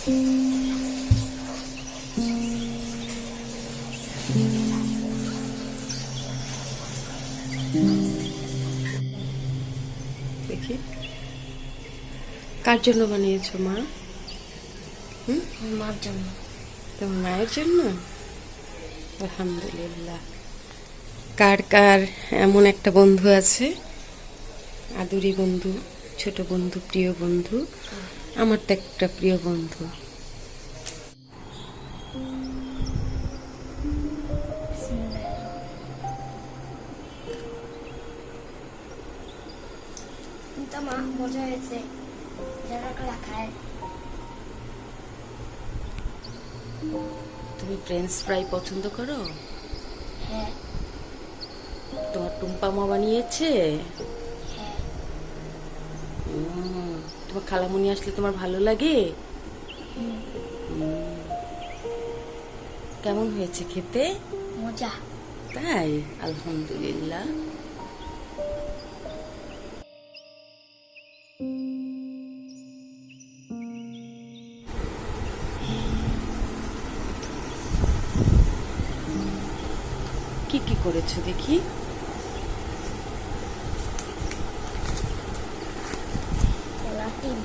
দেখি। কার জন্য বানিয়েছো মা? হুম? মার জন্য। তোমার মায়ের জন্য? আলহামদুলিল্লাহ। কার কার এমন একটা বন্ধু আছে? আদুরি বন্ধু ছোট বন্ধু প্রিয় বন্ধু? আমার তো একটা প্রিয় বন্ধু। মজা হয়েছে। যারা করে খায়। তুমি ফ্রেঞ্চ ফ্রাই পছন্দ করো? হ্যাঁ। তোমার টুম্পা মা বানিয়েছে? হ্যাঁ। তোমার খালামুনি আসলে তোমার ভালো লাগে? কেমন হয়েছে খেতে? মজা। তাই? আলহামদুলিল্লাহ। কি কি করেছ দেখি লাটিম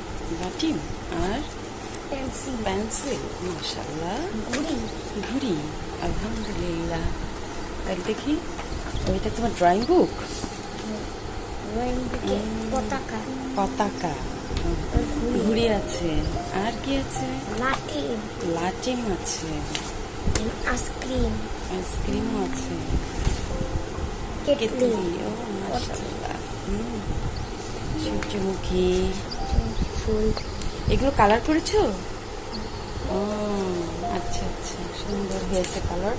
বাটিম আর পেন্সিল পেন্সিল মাশাল্লাহ ঘুড়ি ঘুড়ি আলহামদুলিল্লাহ তাহলে দেখি ওইটা তোমার ড্রয়িং বুক পতাকা পতাকা ঘুড়ি আছে আর কি আছে? লাটিম লাটিম আছে. আইসক্রিম আইসক্রিম আছে. কেটলি ও মাশাআল্লাহ সূর্যমুখী ফুল। এগুলো কালার করেছ? আচ্ছা আচ্ছা। সুন্দর হয়েছে কালার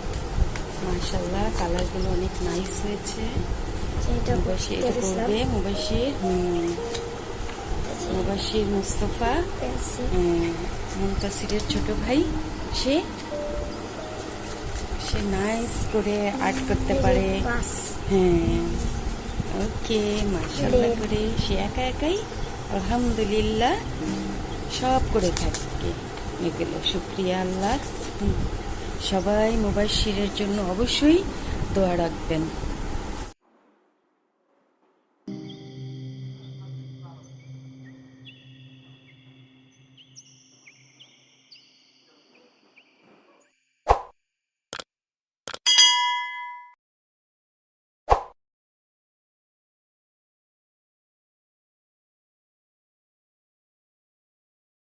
মাশাআল্লাহ কালারগুলো অনেক নাইস হয়েছে। এটা করবে মুবাশির হুম। মুবাশির মুস্তফা। ছোট ভাই সে? সে নাইস করে আর্ট করতে পারে। হ্যাঁ। ওকে মাশাআল্লাহ করে। সে একা একাই? আলহামদুলিল্লাহ সব করে থাকে এগুলো শুক্রিয়া আল্লাহ। সবাই মুবাশিরের জন্য অবশ্যই দোয়া রাখবেন।